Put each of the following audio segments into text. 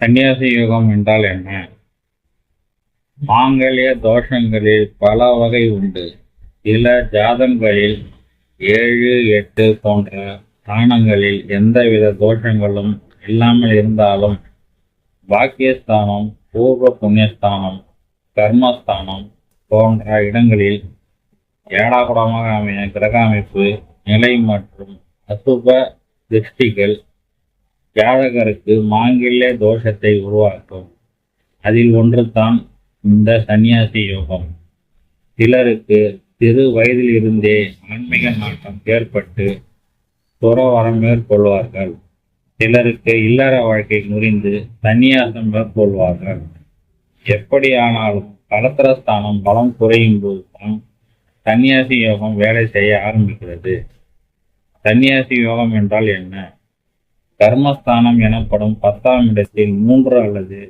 சன்னியாசி யோகம் என்றால் என்ன? மாங்கல்ய தோஷங்களில் பல வகை உண்டு. சில ஜாதங்களில் ஏழு எட்டு போன்ற ஸ்தானங்களில் எந்தவித தோஷங்களும் இல்லாமல் இருந்தாலும் பாக்கியஸ்தானம் பூர்வ புண்ணியஸ்தானம் கர்மஸ்தானம் போன்ற இடங்களில் ஏடாகுடமாக அமைய கிரக அமைப்பு நிலை மற்றும் அசுப திருஷ்டிகள் ஜாதகருக்கு மாங்கில்ய தோஷத்தை உருவாக்கும். அதில் ஒன்றுதான் இந்த சன்னியாசி யோகம். சிலருக்கு சிறு வயதில் இருந்தே ஆன்மீக நாட்டம் ஏற்பட்டு துறவரம் மேற்கொள்வார்கள். சிலருக்கு இல்லற வாழ்க்கை முறிந்து சந்நியாசம் மேற்கொள்வார்கள். எப்படியானாலும் கலத்திரஸ்தானம் பலம் குறையும் போதுதான் சன்னியாசி யோகம் வேலை செய்ய ஆரம்பிக்கிறது. சன்னியாசி யோகம் என்றால் என்ன? கர்மஸ்தானம் எனப்படும் பத்தாம் இடத்தில் மூன்று அல்லது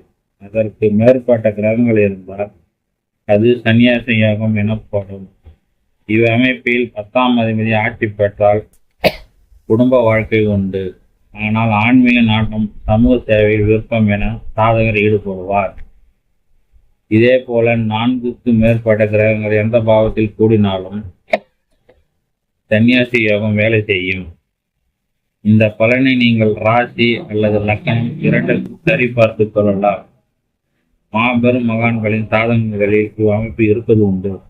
அதற்கு மேற்பட்ட கிரகங்கள் இருந்தால் அது சன்னியாச யோகம் எனப்படும் இவ்வமைப்பில் பத்தாம் அதிபதி ஆட்சி பெற்றால் குடும்ப வாழ்க்கை உண்டு. ஆனால் ஆன்மீக நாட்டம் சமூக சேவையில் விருப்பம் என சாதகர் ஈடுபடுவார். இதே போல நான்குக்கு மேற்பட்ட கிரகங்கள் எந்த பாவத்தில் கூடினாலும் சன்னியாசி யோகம் வேலை செய்யும். இந்த பலனை நீங்கள் ராசி அல்லது லக்கணம் இரண்டுக்கும் சரி பார்த்துக் கொள்ளலாம். மாபெரும் மகான்களின் சாதனைகளில் இவ்வமைப்பு இருப்பது உண்டு.